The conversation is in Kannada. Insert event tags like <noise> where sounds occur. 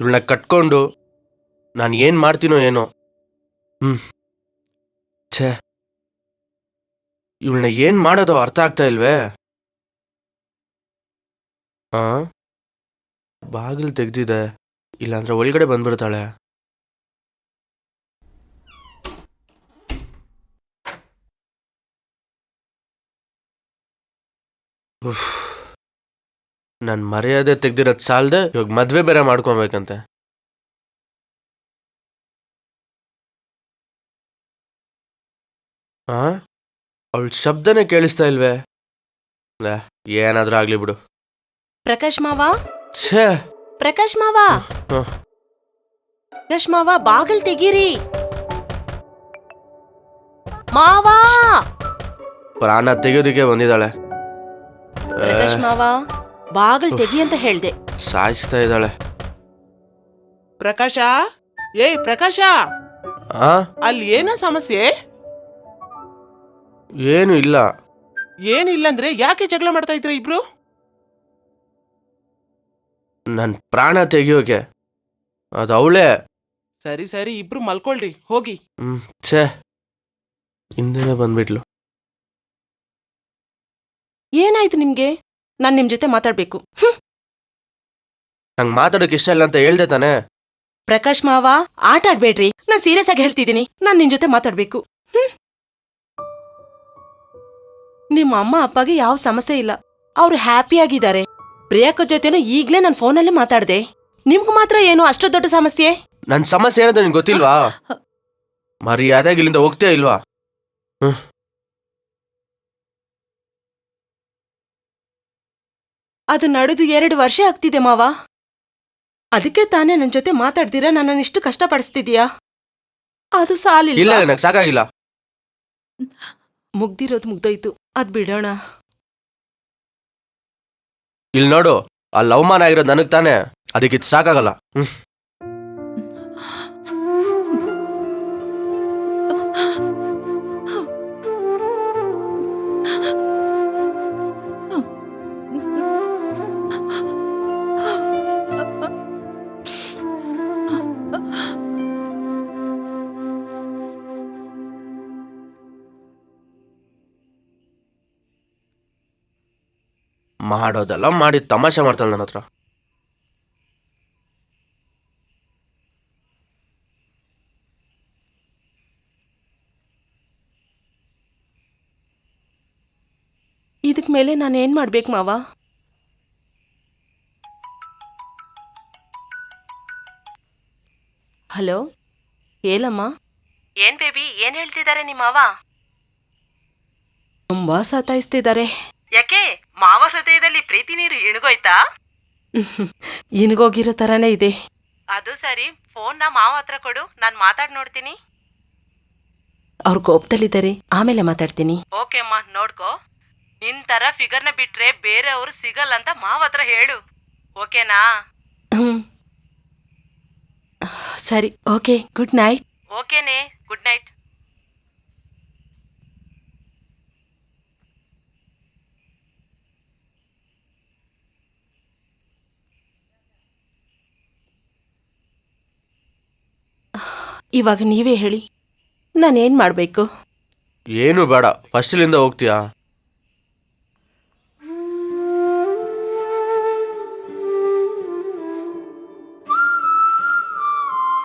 ಇವಳನ್ನ ಕಟ್ಕೊಂಡು ನಾನು ಏನು ಮಾಡ್ತೀನೋ ಏನೋ. ಹ್ಞೂ ಛೇ. ಇವಳನ್ನ ಏನು ಮಾಡೋದು ಅರ್ಥ ಆಗ್ತಾ ಇಲ್ವೇ? ಹಾಂ ಬಾಗಿಲು ತೆಗ್ದಿದೆ. ಇಲ್ಲಾಂದ್ರೆ ಒಳಗಡೆ ಬಂದ್ಬಿಡ್ತಾಳೆ. ನನ್ನ ಮರ್ಯಾದೆ ತೆಗ್ದಿರೋದು ಸಾಲದೆ ಇವಾಗ ಮದ್ವೆ ಬೇರೆ ಮಾಡ್ಕೊಬೇಕಂತೆ. ಆ? ಅವಳ ಶಬ್ದನೇ ಕೇಳಿಸ್ತಾ ಇಲ್ವೇ? ಲೇ, ಏನಾದ್ರೂ ಆಗ್ಲಿ ಬಿಡು. ಪ್ರಕಾಶ್ ಮಾವ? ಛೇ! ಪ್ರಕಾಶ್ ಮಾವ? ಹ. ಪ್ರಕಾಶ್ ಮಾವ ಬಾಗಿಲ್ ತೆಗೀರಿ. ಮಾವಾ! ಪ್ರಾಣ ತೆಗೆಯೋದಕ್ಕೆ ಬಂದಿದ್ದಾಳೆ. ಪ್ರಕಾಶ್ ಮಾವ? ಬಾಗಿಲ್ ತೆಗಿ ಅಂತ ಹೇಳ್ದೆ. ಸಾಯಿಸ್ತಾ ಇದ್ದಾಳೆ. ಪ್ರಕಾಶ? ಏಯ್ ಪ್ರಕಾಶ! ಆ? ಅಲ್ಲಿ ಏನೋ ಸಮಸ್ಯೆ? ಏನು ಇಲ್ಲ. ಏನಿಲ್ಲಂದ್ರೆ ಯಾಕೆ ಜಗಳ ಮಾಡ್ತಾ ಇದ್ರ ಇಬ್ರು? ನನ್ನ ಪ್ರಾಣ ತೆಗಿಯೋಕೆ. ಅದು ಅವಳೇ. ಸರಿ ಸರಿ ಇಬ್ರು ಮಲ್ಕೊಳ್ರಿ ಹೋಗಿ. ಹ್ಮ್ ಛೇ. ಹಿಂದೆನೆ ಬಂದ್ಬಿಟ್ಲು. ಏನಾಯ್ತು ನಿಮ್ಗೆ? ನಾನ್ ನಿಮ್ ಜೊತೆ ಮಾತಾಡ್ಬೇಕು. ಹ್ಮ್. ನಂಗೆ ಮಾತಾಡೋಕೆ ಇಷ್ಟ ಇಲ್ಲ ಅಂತ ಹೇಳ್ದೆ ತಾನೆ. ಪ್ರಕಾಶ್ ಮಾವ ಆಟ ಆಡ್ಬೇಡ್ರಿ. ನಾನ್ ಸೀರಿಯಸ್ ಆಗಿ ಹೇಳ್ತಿದ್ದೀನಿ. ನಾನ್ ನಿನ್ ಜೊತೆ ಮಾತಾಡ್ಬೇಕು. ಹ್ಮ್. ನಿಮ್ಮ ಅಮ್ಮ ಅಪ್ಪಗೆ ಯಾವ ಸಮಸ್ಯೆ ಇಲ್ಲ. ಅವ್ರು ಹ್ಯಾಪಿಯಾಗಿದ್ದಾರೆ ಪ್ರಿಯಾಕ ಜೊತೆನೂ ಈಗ್ಲೇ ನಾನು ಫೋನಲ್ಲೇ ಮಾತಾಡ್ದೆ. ನಿಮ್ಗೆ ಮಾತ್ರ ಏನು ಅಷ್ಟು ದೊಡ್ಡ ಸಮಸ್ಯೆ? ನನ್ನ ಸಮಸ್ಯೆ ಏನಂತ ನಿಂಗೆ ಗೊತ್ತಿಲ್ವಾ? ಮರ್ಯಾದಾಗ ಇಲ್ಲಿಂದ ಹೋಗ್ತೇ ಇಲ್ವಾ? ಅದು ನಡೆದು ಎರಡು ವರ್ಷ ಆಗ್ತಿದೆ ಮಾವ. ಅದಕ್ಕೆ ತಾನೇ ನನ್ನ ಜೊತೆ ಮಾತಾಡ್ತೀರಾ ನನ್ನನ್ನು ಇಷ್ಟು ಕಷ್ಟಪಡಿಸ್ತಿದ್ಯಾ? ಅದು ಇಲ್ಲ ಸಾಲಿಲ್ಲ ಸಾಕಾಗಿಲ್ಲ. ಮುಗ್ದಿರೋದು ಮುಗ್ದೋಯ್ತು. ಅದ್ ಬಿಡೋಣ. ಇಲ್ಲಿ ನೋಡು ಅಲ್ಲಿ ಅವಮಾನ ಆಗಿರೋದು ನನಗೆ ತಾನೆ. ಅದಕ್ಕೆ ಇದು ಸಾಕಾಗಲ್ಲ. ಹ್ಮ್. ಮಾಡೋದೆಲ್ಲ ಮಾಡಿ ತಮಾಷೆ ಮಾಡ್ತಾಳೆ ನನ್ನ ಹತ್ರ. ಇದಕ್ ಮೇಲೆ ನಾನು ಏನ್ ಮಾಡ್ಬೇಕು ಮಾವ? ಹಲೋ? ಹೇಳಮ್ಮ? ಏನ್ ಬೇಬಿ ಏನ್ ಹೇಳ್ತಿದ್ದಾರೆ ನಿಮ್ಮ ಮಾವ? ತುಂಬಾ ಸತಾಯಿಸ್ತಿದ್ದಾರೆ. ಯಾಕೆ? ಮಾವ ಹೃದಯದಲ್ಲಿ ಪ್ರೀತಿ ನೀರು ಇಣಗೋಯ್ತಾ? <laughs> ಇಣಗೋಗಿರೋ ತರನೇ ಇದೆ. ಅದು ಸರಿ. ಫೋನ್ನ ಮಾವ ಹತ್ರ ಕೊಡು. ನಾನು ಮಾತಾಡ್ ನೋಡ್ತೀನಿ. ಅವ್ರ ಕೋಪದಲ್ಲಿದ್ದಾರೆ. ಆಮೇಲೆ ಮಾತಾಡ್ತೀನಿ. ಓಕೆ ಅಮ್ಮ ನೋಡ್ಕೋ. ನಿನ್ ತರ ಫಿಗರ್ನ ಬಿಟ್ರೆ ಬೇರೆಯವರು ಸಿಗಲ್ಲ ಅಂತ ಮಾವ ಹತ್ರ ಹೇಳು. ಓಕೆನಾ? ಸರಿ okay. Good night. ಓಕೆನೇ. Good night. ಇವಾಗ ನೀವೇ ಹೇಳಿ. ನಾನೇನ್ ಮಾಡಬೇಕು? ಏನು ಬೇಡ. ಫಸ್ಟ್ ಇಲ್ಲಿಂದ ಹೋಗ್ತೀಯಾ?